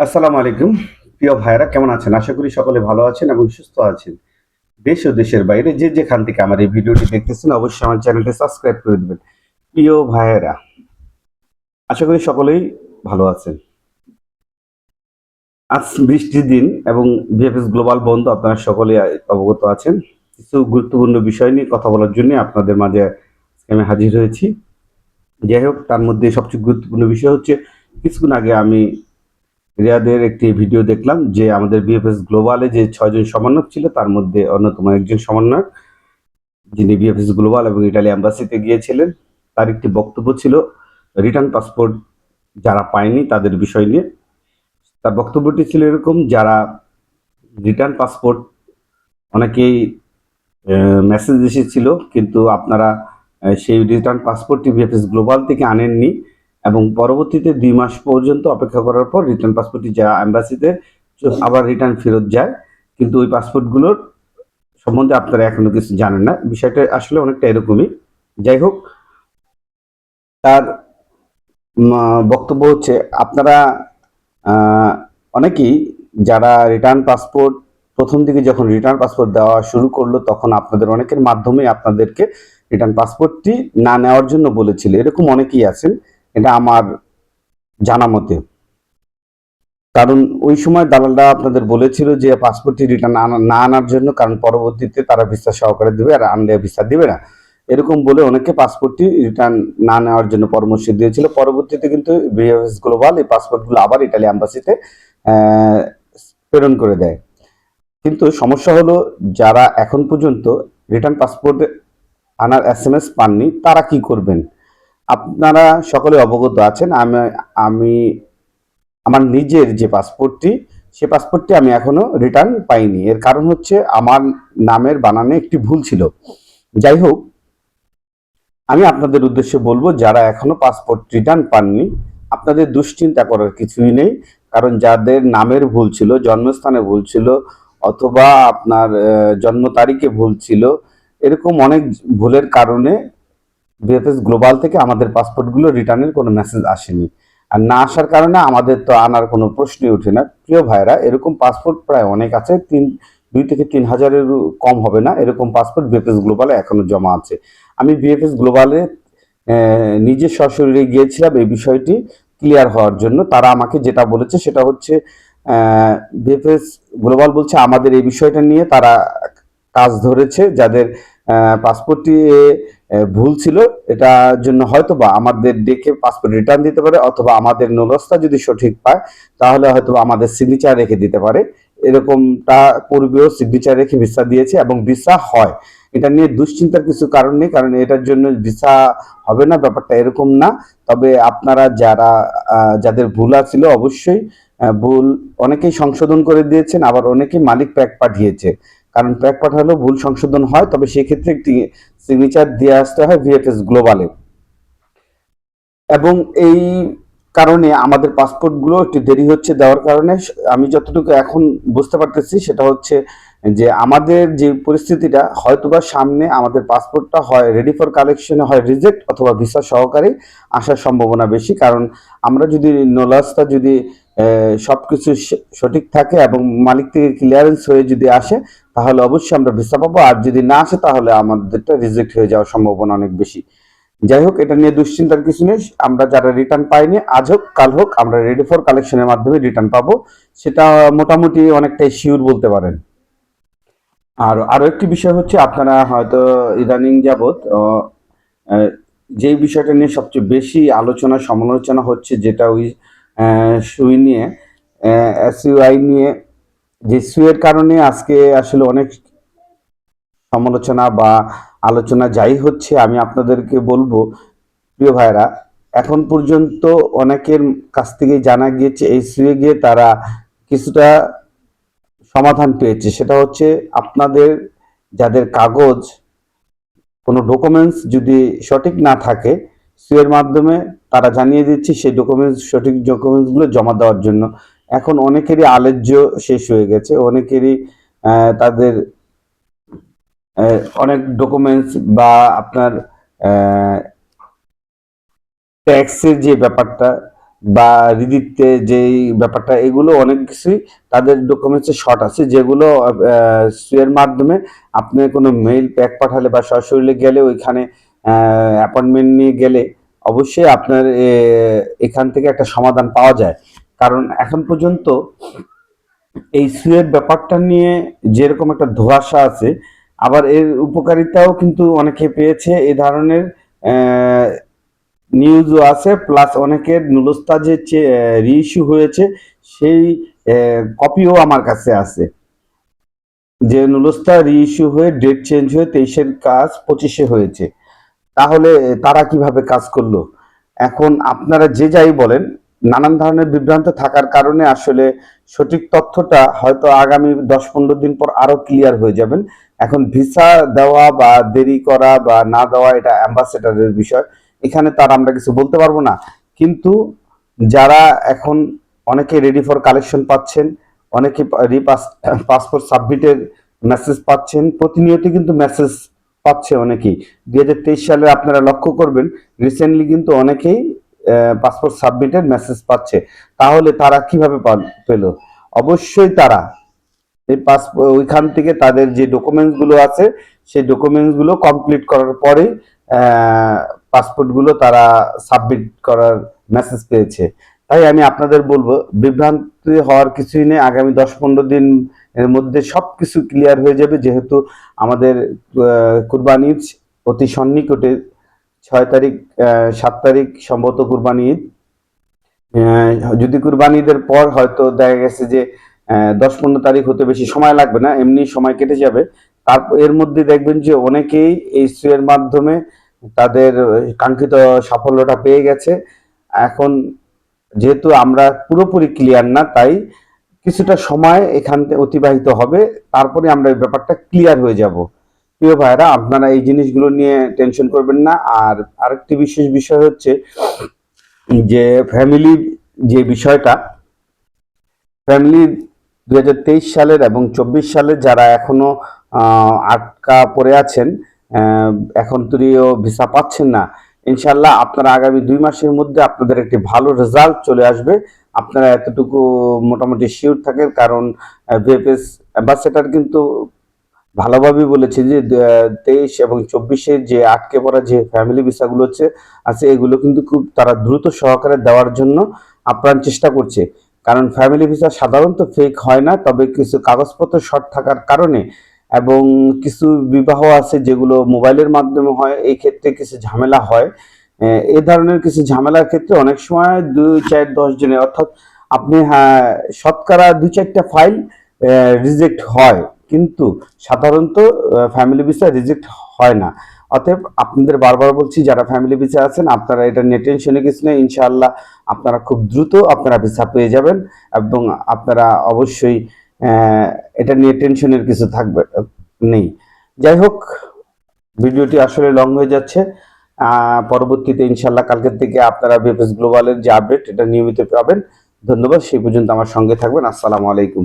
আসসালামু আলাইকুম। প্রিয় ভাইরা কেমন আছেন? আশা করি সকলে ভালো আছেন এবং সুস্থ আছেন। দেশ ও দেশের বাইরে যে যেখান থেকে আমার এই ভিডিওটি দেখতেছেন, অবশ্যই আমার চ্যানেলটি সাবস্ক্রাইব করে দেবেন। প্রিয় ভাইয়েরা, আশা করি সকলেই ভালো আছেন। আজ বৃষ্টির দিন এবং বিএফএস গ্লোবাল বন্ধ, আপনারা সকলে অবগত আছেন। কিছু গুরুত্বপূর্ণ বিষয় নিয়ে কথা বলার জন্য আপনাদের মাঝে আমি হাজির হয়েছি। যাই হোক, তার মধ্যে সবচেয়ে গুরুত্বপূর্ণ বিষয় হচ্ছে, কিছুক্ষণ আগে আমি রিয়াদের একটি ভিডিও দেখলাম যে আমাদের বিএফএস গ্লোবালে যে ছয়জন সমন্বয়ক ছিল, তার মধ্যে অন্যতম একজন সমন্বয়ক, যিনি বিএফএস গ্লোবাল এবং ইটালি অ্যাম্বাসিতে গিয়েছিলেন। তার একটি বক্তব্য ছিল রিটার্ন পাসপোর্ট যারা পায়নি তাদের বিষয় নিয়ে। তার বক্তব্যটি ছিল এরকম, যারা রিটার্ন পাসপোর্ট অনেকেই মেসেজ এসেছিল, কিন্তু আপনারা সেই রিটার্ন পাসপোর্টটি বিএফএস গ্লোবাল থেকে আনেননি। এবং পরবর্তীতে দুই মাস পর্যন্ত অপেক্ষা করার পর রিটার্ন পাসপোর্টটি যা অ্যাম্বাসিতে আবার রিটার্ন ফেরত যায়। কিন্তু ওই পাসপোর্টগুলোর সম্বন্ধে আপনারা এখনও কিছু জানেন না। বিষয়টা আসলে অনেকটা এরকমই। যাই হোক, তার বক্তব্য হচ্ছে, আপনারা অনেকেই যারা রিটার্ন পাসপোর্ট প্রথম দিকে যখন রিটার্ন পাসপোর্ট দেওয়া শুরু করল, তখন আপনাদের অনেকের মাধ্যমে আপনাদেরকে রিটার্ন পাসপোর্টটি না নেওয়ার জন্য বলেছিল। এরকম অনেকেই আছেন। এটা আমার জানা মতে। কারণ ওই সময় দালালরা আপনাদের বলেছিল যে পাসপোর্টটি রিটার্ন না আনার জন্য, কারণ পরবর্তীতে তারা ভিসা সহকারে দেবে আর আনলে ভিসা দিবে না। এরকম বলে অনেকে পাসপোর্টটি রিটার্ন না নেওয়ার জন্য পরামর্শ দিয়েছিল। পরবর্তীতে কিন্তু বিএফএস গ্লোবাল এই পাসপোর্টগুলো আবার ইটালি অ্যাম্বাসিতে প্রেরণ করে দেয়। কিন্তু সমস্যা হলো, যারা এখন পর্যন্ত রিটার্ন পাসপোর্ট আনার এস এম এস পাননি, তারা কি করবেন? আপনারা সকলে অবগত আছেন, আমি আমি, আমার নিজের যে পাসপোর্টটি, সে পাসপোর্টটি আমি এখনও রিটার্ন পাইনি। এর কারণ হচ্ছে আমার নামের বানানে একটি ভুল ছিল। যাই হোক, আমি আপনাদের উদ্দেশ্যে বলব, যারা এখনও পাসপোর্ট রিটার্ন পাননি, আপনাদের দুশ্চিন্তা করার কিছুই নেই। কারণ যাদের নামের ভুল ছিল, জন্মস্থানে ভুল ছিল, অথবা আপনার জন্ম তারিখে ভুল ছিল, এরকম অনেক ভুলের কারণে বিএফএস গ্লোবাল থেকে আমাদের পাসপোর্টগুলো রিটার্নের কোনো মেসেজ আসেনি। আর না আসার কারণে আমাদের তো আনার কোনো প্রশ্নই ওঠে না। প্রিয় ভাইরা এরকম পাসপোর্ট প্রায় অনেক আছে, তিন দুই থেকে তিন হাজারের কম হবে না। এরকম পাসপোর্ট বিএফএস গ্লোবালে এখনও জমা আছে। আমি বিএফএস গ্লোবালে নিজে সশরীরে গিয়েছিলাম এই বিষয়টি ক্লিয়ার হওয়ার জন্য। তারা আমাকে যেটা বলেছে সেটা হচ্ছে বিএফএস গ্লোবাল বলছে আমাদের এই বিষয়টা নিয়ে তারা কাজ ধরেছে, যাদের পাসপোর্টটি ভুল ছিল। এটার জন্য হয়তো বা আমাদের ডেকে পাসপোর্ট রিটার্ন দিতে পারে অথবা আমাদের নলস্তা যদি সঠিক পায়, তাহলে হয়তো আমাদের সিগনেচার রেখে দিতে পারে। এরকমটা পূর্বেও সিগনেচার রেখে ভিসা দিয়েছে এবং ভিসা হয়। এটা নিয়ে দুশ্চিন্তার কিছু কারণ নেই, কারণ এটার জন্য ভিসা হবে না, ব্যাপারটা এরকম না। তবে আপনারা যারা যাদের ভুল ছিল অবশ্যই ভুল অনেকেই সংশোধন করে দিয়েছেন, আবার অনেকেই মালিক প্যাক পাঠিয়েছে। কারণ প্যাক পাঠালেও ভুল সংশোধন হয়, তবে সেক্ষেত্রে একটি সিগনেচার দিয়ে আসতে হয় ভিএফএস গ্লোবালে। এবং এই কারণে আমাদের পাসপোর্টগুলো একটু দেরি হচ্ছে দেওয়ার কারণে, আমি যতটুকু এখন বুঝতে পারতেছি সেটা হচ্ছে যে আমাদের যে পরিস্থিতিটা, হয়তোবা সামনে আমাদের পাসপোর্টটা হয় রেডি ফর কালেকশনে হয় রিজেক্ট অথবা ভিসা সহকারে আসার সম্ভাবনা বেশি। কারণ আমরা যদি নোলাসটা যদি সব কিছু সঠিক থাকে এবং মালিক থেকে ক্লিয়ারেন্স হয়ে যদি আসে, তাহলে অবশ্যই আমরা ভিসা পাবো। আর যদি না আসে, তাহলে আমাদেরটা রিজেক্ট হয়ে যাওয়ার সম্ভাবনা অনেক বেশি। যাই হোক, এটা নিয়ে দুশ্চিন্তার কিছু নেই। আমরা যারা রিটার্ন পাইনি, আজ হোক, কাল হোক, আমরা রেডি ফর কালেকশনের মাধ্যমে রিটার্ন পাবো। সেটা মোটামুটি অনেকটাই শিওর বলতে পারেন। আর আরও একটি বিষয় হচ্ছে, আপনারা হয়তো ইদানিং যাবৎ যে বিষয়টা নিয়ে সবচেয়ে বেশি আলোচনা, সমালোচনা হচ্ছে, যেটা ওই সুই নিয়ে এসইউআই নিয়ে, যে সুয়ের কারণে আজকে আসলে অনেক সমালোচনা বা আলোচনা যাই হচ্ছে, আমি আপনাদেরকে বলব, প্রিয় ভাইরা এখন পর্যন্ত অনেকের কাছ থেকে জানা গিয়েছে, এই সুয়ে গিয়ে তারা কিছুটা সমাধান পেয়েছে। সেটা হচ্ছে আপনাদের যাদের কাগজ, কোনো ডকুমেন্টস যদি সঠিক না থাকে সুয়ের মাধ্যমে তারা জানিয়ে দিচ্ছে সেই ডকুমেন্টস সঠিক ডকুমেন্টসগুলো জমা দেওয়ার জন্য। এখন অনেকেরই আলেজ্য শেষ হয়ে গেছে। অনেকেরই তাদের অনেক ডকুমেন্টস বা আপনার ট্যাক্সের যে ব্যাপারটা বা রিদিতে যেই ব্যাপারটা, এগুলো অনেক কিছুই তাদের ডকুমেন্টসে শর্ট আছে, যেগুলো এর মাধ্যমে আপনি কোনো মেইল প্যাক পাঠালে বা সরাসরি গেলে ওইখানে অ্যাপয়েন্টমেন্ট নিয়ে গেলে অবশ্যই আপনার এখান থেকে একটা সমাধান পাওয়া যায়। কারণ এখন পর্যন্ত এই সুয়ের ব্যাপারটা নিয়ে যেরকম একটা ধোঁয়াশা আছে, আবার এর উপকারিতাও কিন্তু অনেকে পেয়েছে। এ ধরনের নিউজও আছে প্লাস অনেকের নুলস্তা যে রিইস্যু হয়েছে, সেই কপিও আমার কাছে আছে। যে নুলস্তা রিইস্যু হয়ে ডেট চেঞ্জ হয়ে তেইশের কাজ পঁচিশে হয়েছে। তাহলে তারা কীভাবে কাজ করল? এখন আপনারা যে যাই বলেন, নানান ধরনের বিভ্রান্ত থাকার কারণে আসলে সঠিক তথ্যটা হয়তো আগামী দশ পনেরো দিন পর আরও ক্লিয়ার হয়ে যাবেন। এখন ভিসা দেওয়া বা দেরি করা বা না দেওয়া এটা অ্যাম্বাসেডারের বিষয়। এখানে তার আমরা কিছু বলতে পারব না। কিন্তু যারা এখন অনেকে রেডি ফর কালেকশন পাচ্ছেন অনেকে পাসপোর্ট সাবমিটের মেসেজ পাচ্ছেন প্রতিনিয়ত কিন্তু মেসেজ পাচ্ছে অনেকেই। দুই হাজার তেইশ সালে আপনারা লক্ষ্য করবেন রিসেন্টলি কিন্তু অনেকেই পাসপোর্ট সাবমিটের মেসেজ পাচ্ছে। তাহলে তারা কীভাবে পাল- অবশ্যই তারা এই পাসপোর্ট ওইখান থেকে তাদের যে ডকুমেন্টসগুলো আছে, সেই ডকুমেন্টসগুলো কমপ্লিট করার পরেই পাসপোর্টগুলো তারা সাবমিট করার মেসেজ পেয়েছে। তাই আমি আপনাদের বলব, বিভ্রান্তি হওয়ার কিছুই নেই। আগামী দশ পনেরো দিন এর মধ্যে সব কিছু ক্লিয়ার হয়ে যাবে। যেহেতু আমাদের কুরবানি ঈদ অতি সন্নিকটে, ছয় তারিখ সাত তারিখ সম্ভবত কুরবানি ঈদ। যদি কুরবানি ঈদের পর হয়তো দেখা গেছে যে দশ পনেরো তারিখ হতে বেশি সময় লাগবে না, এমনি সময় কেটে যাবে। তারপর এর মধ্যে দেখবেন যে অনেকেই এই এর মাধ্যমে তাদের কাঙ্ক্ষিত সাফল্যটা পেয়ে গেছে। এখন যেহেতু আমরা পুরোপুরি ক্লিয়ার না, তাই কিছুটা সময় এখান থেকে অতিবাহিত হবে। তারপরে আমরা এই ব্যাপারটা ক্লিয়ার হয়ে যাব। প্রিয় ভাইরা আপনারা এই জিনিসগুলো নিয়ে টেনশন করবেন না। আর আরেকটি বিশেষ বিষয় হচ্ছে যে ফ্যামিলি যে বিষয়টা ফ্যামিলি দু হাজার তেইশ সালের এবং চব্বিশ সালের যারা এখনও আটকা পড়ে আছেন এখন তুরিও ভিসা পাচ্ছেন না ইনশাল্লাহ আপনারা আগামী দুই মাসের মধ্যে আপনাদের একটি ভালো রেজাল্ট চলে আসবে। আপনারা এতটুকু মোটামুটি শিওর থাকেন, কারণ ভিএফএস অ্যাম্বাসেডার কিন্তু ভালোভাবেই বলেছে যে তেইশ এবং চব্বিশের যে আটকে পড়া যে ফ্যামিলি ভিসাগুলো হচ্ছে, আছে, এগুলো কিন্তু খুব তারা দ্রুত সহকারে দেওয়ার জন্য আপ্রাণ চেষ্টা করছে। কারণ ফ্যামিলি ভিসা সাধারণত ফেক হয় না, তবে কিছু কাগজপত্র শর্ট থাকার কারণে এবং কিছু বিবাহ আছে যেগুলো মোবাইলের মাধ্যমে হয়, এই ক্ষেত্রে কিছু ঝামেলা হয়। এই ধরনের কিছু ঝামেলার ক্ষেত্রে অনেক সময় দুই চার দশ জনের, অর্থাৎ আপনি হ্যাঁ শতকরা দুই চারটা ফাইল রিজেক্ট হয়। কিন্তু সাধারণত ফ্যামিলি ভিসা রিজেক্ট হয় না। অতএব আপনাদের বারবার বলছি, যারা ফ্যামিলি ভিসা আছেন, আপনারা এটা নিয়ে টেনশনে কিছু নেই। ইনশাআল্লাহ আপনারা খুব দ্রুত আপনারা ভিসা পেয়ে যাবেন এবং আপনারা অবশ্যই এটা নিয়ে টেনশনের কিছু থাকবে, নেই। যাই হোক, ভিডিওটি আসলে লং হয়ে যাচ্ছে। পরবর্তীতে ইনশাল্লাহ কালকের থেকে আপনারা বিএফএস গ্লোবালের যে আপডেট এটা নিয়মিত পাবেন। ধন্যবাদ, সেই পর্যন্ত আমার সঙ্গে থাকবেন। আসসালামু আলাইকুম।